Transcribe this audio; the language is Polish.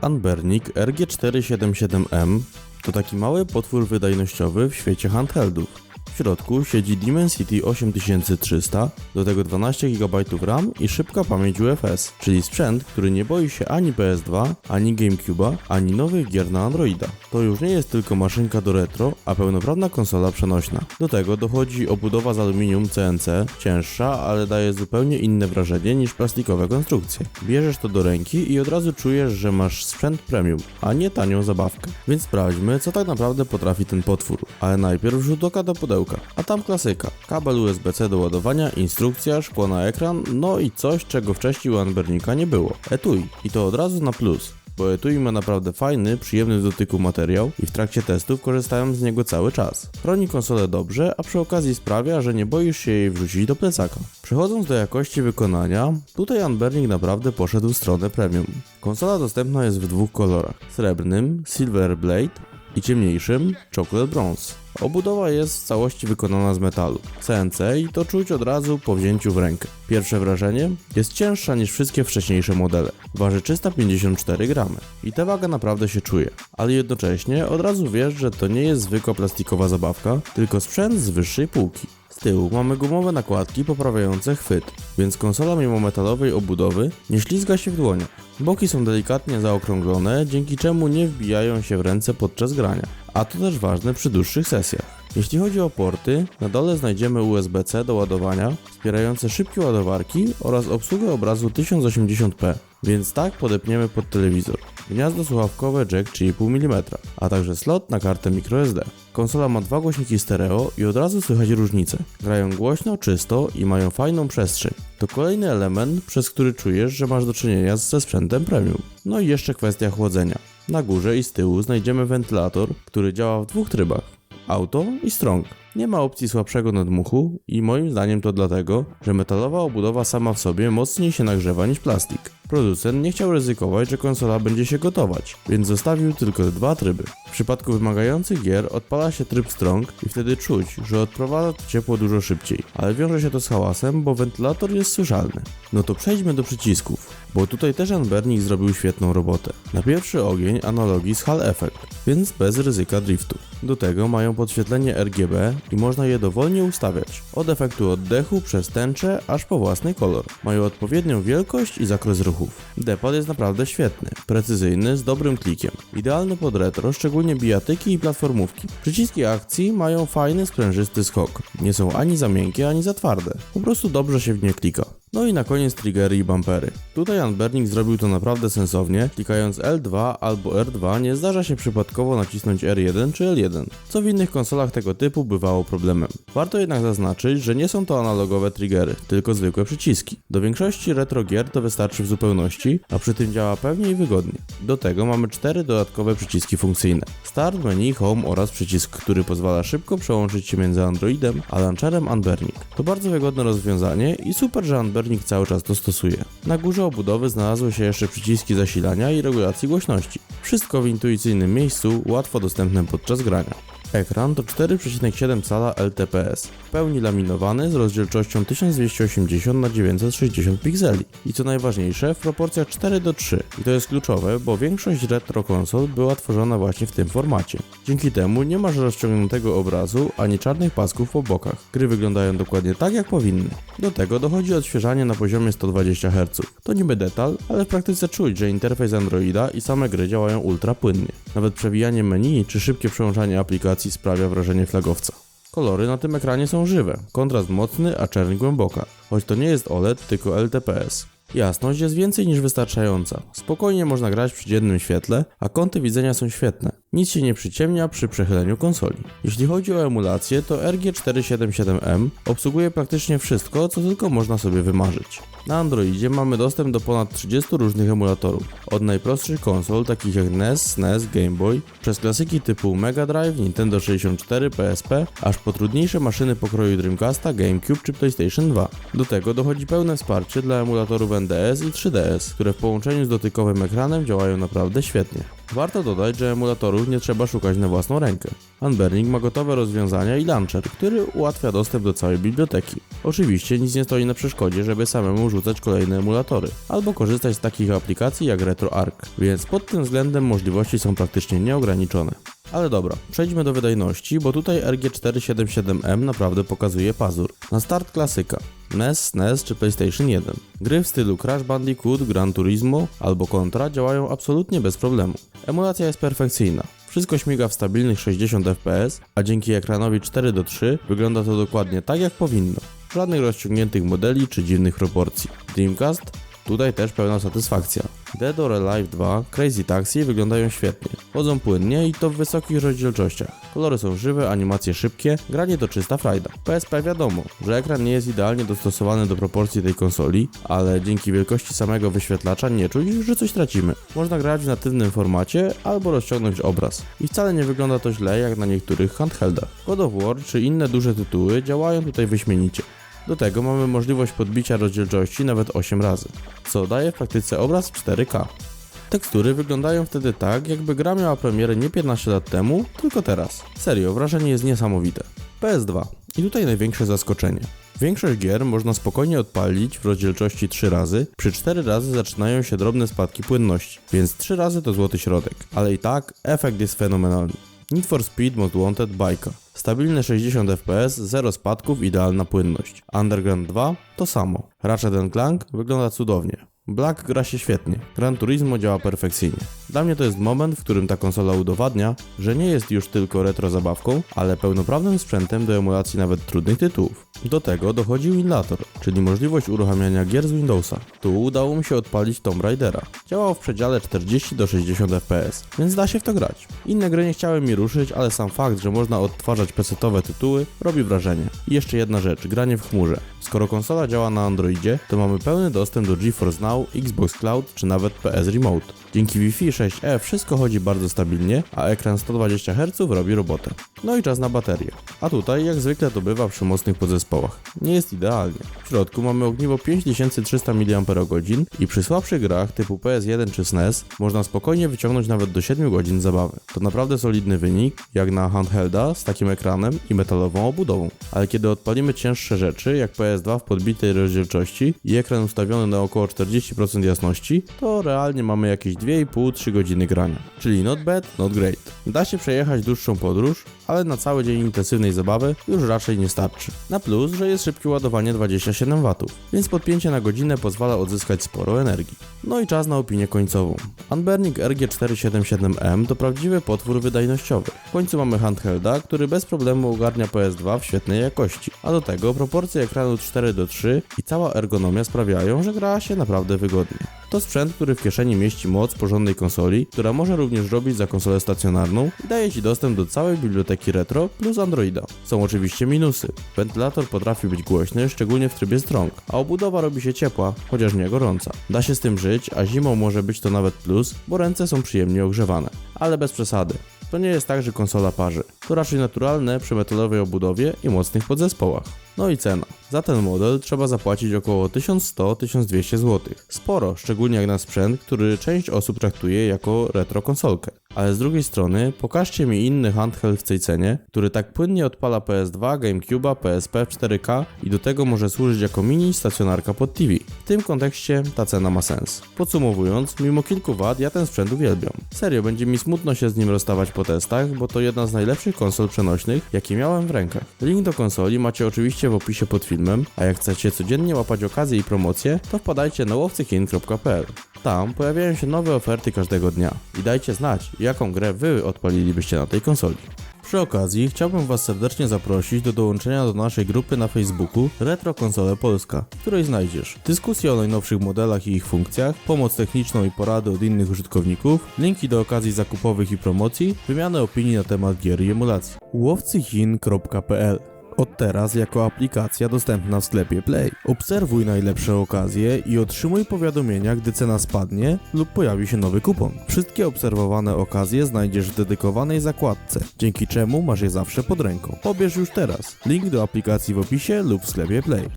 Anbernik RG477M to taki mały potwór wydajnościowy w świecie handheldów. Środku siedzi Dimensity 8300, do tego 12 GB RAM i szybka pamięć UFS, czyli sprzęt, który nie boi się ani PS2, ani GameCube'a, ani nowych gier na Androida. To już nie jest tylko maszynka do retro, a pełnoprawna konsola przenośna. Do tego dochodzi obudowa z aluminium CNC, cięższa, ale daje zupełnie inne wrażenie niż plastikowe konstrukcje. Bierzesz to do ręki i od razu czujesz, że masz sprzęt premium, a nie tanią zabawkę. Więc sprawdźmy, co tak naprawdę potrafi ten potwór. Ale najpierw rzut oka do pudełka, a tam klasyka. Kabel USB-C do ładowania, instrukcja, szkło na ekran, no i coś, czego wcześniej u Anbernika nie było. Etui. I to od razu na plus bo etui ma naprawdę fajny, przyjemny w dotyku materiał i w trakcie testów korzystałem z niego cały czas. Chroni konsolę dobrze, a przy okazji sprawia, że nie boisz się jej wrzucić do plecaka. Przechodząc do jakości wykonania, tutaj Unburning naprawdę poszedł w stronę premium. Konsola dostępna jest w dwóch kolorach, srebrnym Silver Blade i ciemniejszym Chocolate Bronze. Obudowa jest w całości wykonana z metalu, CNC i to czuć od razu po wzięciu w rękę. Pierwsze wrażenie? Jest cięższa niż wszystkie wcześniejsze modele. Waży 354 gramy i ta waga naprawdę się czuje, ale jednocześnie od razu wiesz, że to nie jest zwykła plastikowa zabawka, tylko sprzęt z wyższej półki. Tyłu mamy gumowe nakładki poprawiające chwyt, więc konsola mimo metalowej obudowy nie ślizga się w dłoniach. Boki są delikatnie zaokrąglone, dzięki czemu nie wbijają się w ręce podczas grania, a to też ważne przy dłuższych sesjach. Jeśli chodzi o porty, na dole znajdziemy USB-C do ładowania, wspierające szybkie ładowarki oraz obsługę obrazu 1080p, więc tak podepniemy pod telewizor. Gniazdo słuchawkowe jack 3,5 mm, a także slot na kartę microSD. Konsola ma dwa głośniki stereo i od razu słychać różnicę. Grają głośno, czysto i mają fajną przestrzeń. To kolejny element, przez który czujesz, że masz do czynienia ze sprzętem premium. No i jeszcze kwestia chłodzenia. Na górze i z tyłu znajdziemy wentylator, który działa w dwóch trybach. Auto i strong. Nie ma opcji słabszego nadmuchu i moim zdaniem to dlatego, że metalowa obudowa sama w sobie mocniej się nagrzewa niż plastik. Producent nie chciał ryzykować, że konsola będzie się gotować, więc zostawił tylko dwa tryby. W przypadku wymagających gier odpala się tryb strong i wtedy czuć, że odprowadza to ciepło dużo szybciej, ale wiąże się to z hałasem, bo wentylator jest słyszalny. No to przejdźmy do przycisków, bo tutaj też Anbernik zrobił świetną robotę. Na pierwszy ogień analogii z Hall Effect, więc bez ryzyka driftu. Do tego mają podświetlenie RGB i można je dowolnie ustawiać, od efektu oddechu przez tęczę aż po własny kolor. Mają odpowiednią wielkość i zakres ruchów. Depad jest naprawdę świetny, precyzyjny, z dobrym klikiem. Idealny pod retro, szczególnie bijatyki i platformówki. Przyciski akcji mają fajny, sprężysty skok. Nie są ani za miękkie, ani za twarde. Po prostu dobrze się w nie klika. No i na koniec triggery i bumpery. Tutaj Unburning zrobił to naprawdę sensownie, klikając L2 albo R2 nie zdarza się przypadkowo nacisnąć R1 czy L1, co w innych konsolach tego typu bywało problemem. Warto jednak zaznaczyć, że nie są to analogowe triggery, tylko zwykłe przyciski. Do większości retro gier to wystarczy w zupełności, a przy tym działa pewnie i wygodnie. Do tego mamy cztery dodatkowe przyciski funkcyjne. Start, menu, home oraz przycisk, który pozwala szybko przełączyć się między Androidem a launcherem Unburning. To bardzo wygodne rozwiązanie i super, że Unburning Bernik cały czas to stosuje. Na górze obudowy znalazły się jeszcze przyciski zasilania i regulacji głośności. Wszystko w intuicyjnym miejscu, łatwo dostępne podczas grania. Ekran to 4,7 cala LTPS, w pełni laminowany z rozdzielczością 1280 x 960 pikseli i co najważniejsze w proporcjach 4 do 3 i to jest kluczowe, bo większość retro konsol była tworzona właśnie w tym formacie. Dzięki temu nie masz rozciągniętego obrazu ani czarnych pasków po bokach. Gry wyglądają dokładnie tak jak powinny. Do tego dochodzi odświeżanie na poziomie 120 Hz. To niby detal, ale w praktyce czuć, że interfejs Androida i same gry działają ultra płynnie. Nawet przewijanie menu czy szybkie przełączanie aplikacji sprawia wrażenie flagowca. Kolory na tym ekranie są żywe, kontrast mocny, a czerń głęboka, choć to nie jest OLED, tylko LTPS. Jasność jest więcej niż wystarczająca. Spokojnie można grać przy dziennym świetle, a kąty widzenia są świetne. Nic się nie przyciemnia przy przechyleniu konsoli. Jeśli chodzi o emulację, to RG477M obsługuje praktycznie wszystko, co tylko można sobie wymarzyć. Na Androidzie mamy dostęp do ponad 30 różnych emulatorów, od najprostszych konsol takich jak NES, SNES, Game Boy, przez klasyki typu Mega Drive, Nintendo 64, PSP, aż po trudniejsze maszyny pokroju Dreamcasta, GameCube czy PlayStation 2. Do tego dochodzi pełne wsparcie dla emulatorów NDS i 3DS, które w połączeniu z dotykowym ekranem działają naprawdę świetnie. Warto dodać, że emulatorów nie trzeba szukać na własną rękę. Unburning ma gotowe rozwiązania i launcher, który ułatwia dostęp do całej biblioteki. Oczywiście nic nie stoi na przeszkodzie, żeby samemu rzucać kolejne emulatory, albo korzystać z takich aplikacji jak RetroArch, więc pod tym względem możliwości są praktycznie nieograniczone. Ale dobra, przejdźmy do wydajności, bo tutaj RG477M naprawdę pokazuje pazur. Na start klasyka. NES, SNES czy PlayStation 1. Gry w stylu Crash Bandicoot, Gran Turismo albo Contra działają absolutnie bez problemu. Emulacja jest perfekcyjna. Wszystko śmiga w stabilnych 60 fps, a dzięki ekranowi 4 do 3 wygląda to dokładnie tak jak powinno. Żadnych rozciągniętych modeli czy dziwnych proporcji. Dreamcast? Tutaj też pełna satysfakcja. Dead or Alive 2, Crazy Taxi wyglądają świetnie. Chodzą płynnie i to w wysokich rozdzielczościach. Kolory są żywe, animacje szybkie, granie to czysta frajda. PSP wiadomo, że ekran nie jest idealnie dostosowany do proporcji tej konsoli, ale dzięki wielkości samego wyświetlacza nie czuć, że coś tracimy. Można grać w natywnym formacie albo rozciągnąć obraz. I wcale nie wygląda to źle jak na niektórych handheldach. God of War czy inne duże tytuły działają tutaj wyśmienicie. Do tego mamy możliwość podbicia rozdzielczości nawet 8 razy, co daje w praktyce obraz w 4K. Tekstury wyglądają wtedy tak, jakby gra miała premierę nie 15 lat temu, tylko teraz. Serio, wrażenie jest niesamowite. PS2. I tutaj największe zaskoczenie. Większość gier można spokojnie odpalić w rozdzielczości 3 razy, przy 4 razy zaczynają się drobne spadki płynności, więc 3 razy to złoty środek. Ale i tak efekt jest fenomenalny. Need for Speed Most Wanted bajka. Stabilne 60 fps, zero spadków, idealna płynność. Underground 2 to samo. Ratchet Clank wygląda cudownie. Black gra się świetnie. Gran Turismo działa perfekcyjnie. Dla mnie to jest moment, w którym ta konsola udowadnia, że nie jest już tylko retro zabawką, ale pełnoprawnym sprzętem do emulacji nawet trudnych tytułów. Do tego dochodzi Winlator, czyli możliwość uruchamiania gier z Windowsa. Tu udało mi się odpalić Tomb Raidera. Działał w przedziale 40 do 60 fps, więc da się w to grać. Inne gry nie chciały mi ruszyć, ale sam fakt, że można odtwarzać pecetowe tytuły robi wrażenie. I jeszcze jedna rzecz, granie w chmurze. Skoro konsola działa na Androidzie, to mamy pełny dostęp do GeForce Now, Xbox Cloud czy nawet PS Remote. Dzięki Wi-Fi 6E wszystko chodzi bardzo stabilnie, a ekran 120 Hz robi robotę. No i czas na baterię. A tutaj, jak zwykle to bywa przy mocnych podzespołach, nie jest idealnie. W środku mamy ogniwo 5300 mAh i przy słabszych grach typu PS1 czy SNES można spokojnie wyciągnąć nawet do 7 godzin zabawy. To naprawdę solidny wynik, jak na handhelda z takim ekranem i metalową obudową. Ale kiedy odpalimy cięższe rzeczy, jak PS2 w podbitej rozdzielczości i ekran ustawiony na około 40% jasności, to realnie mamy jakieś 2,5-3 godziny grania. Czyli not bad, not great. Da się przejechać dłuższą podróż, ale na cały dzień intensywnej zabawy już raczej nie starczy. Na plus, że jest szybkie ładowanie 27 W, więc podpięcie na godzinę pozwala odzyskać sporo energii. No i czas na opinię końcową. Unburning RG477M to prawdziwy potwór wydajnościowy. W końcu mamy handhelda, który bez problemu ogarnia PS2 w świetnej jakości, a do tego proporcje ekranu 4 do 3 i cała ergonomia sprawiają, że gra się naprawdę wygodnie. To sprzęt, który w kieszeni mieści moc porządnej konsoli, która może również robić za konsolę stacjonarną i daje Ci dostęp do całej biblioteki retro plus Androida. Są oczywiście minusy. Wentylator potrafi być głośny, szczególnie w trybie strong, a obudowa robi się ciepła, chociaż nie gorąca. Da się z tym żyć, a zimą może być to nawet plus, bo ręce są przyjemnie ogrzewane. Ale bez przesady. To nie jest tak, że konsola parzy. To raczej naturalne przy metalowej obudowie i mocnych podzespołach. No i cena. Za ten model trzeba zapłacić około 1100-1200 zł. Sporo, szczególnie jak na sprzęt, który część osób traktuje jako retro konsolkę. Ale z drugiej strony, pokażcie mi inny handheld w tej cenie, który tak płynnie odpala PS2, GameCube'a, PSP w 4K i do tego może służyć jako mini stacjonarka pod TV. W tym kontekście ta cena ma sens. Podsumowując, mimo kilku wad ja ten sprzęt uwielbiam. Serio, będzie mi smutno się z nim rozstawać po testach, bo to jedna z najlepszych konsol przenośnych, jakie miałem w rękach. Link do konsoli macie oczywiście w opisie pod filmem, a jak chcecie codziennie łapać okazje i promocje, to wpadajcie na łowcykin.pl. Tam pojawiają się nowe oferty każdego dnia i dajcie znać, jaką grę wy odpalilibyście na tej konsoli. Przy okazji chciałbym Was serdecznie zaprosić do dołączenia do naszej grupy na Facebooku Retro Konsole Polska, w której znajdziesz dyskusje o najnowszych modelach i ich funkcjach, pomoc techniczną i porady od innych użytkowników, linki do okazji zakupowych i promocji, wymianę opinii na temat gier i emulacji. łowcychin.pl od teraz jako aplikacja dostępna w sklepie Play. Obserwuj najlepsze okazje i otrzymuj powiadomienia, gdy cena spadnie lub pojawi się nowy kupon. Wszystkie obserwowane okazje znajdziesz w dedykowanej zakładce, dzięki czemu masz je zawsze pod ręką. Pobierz już teraz. Link do aplikacji w opisie lub w sklepie Play.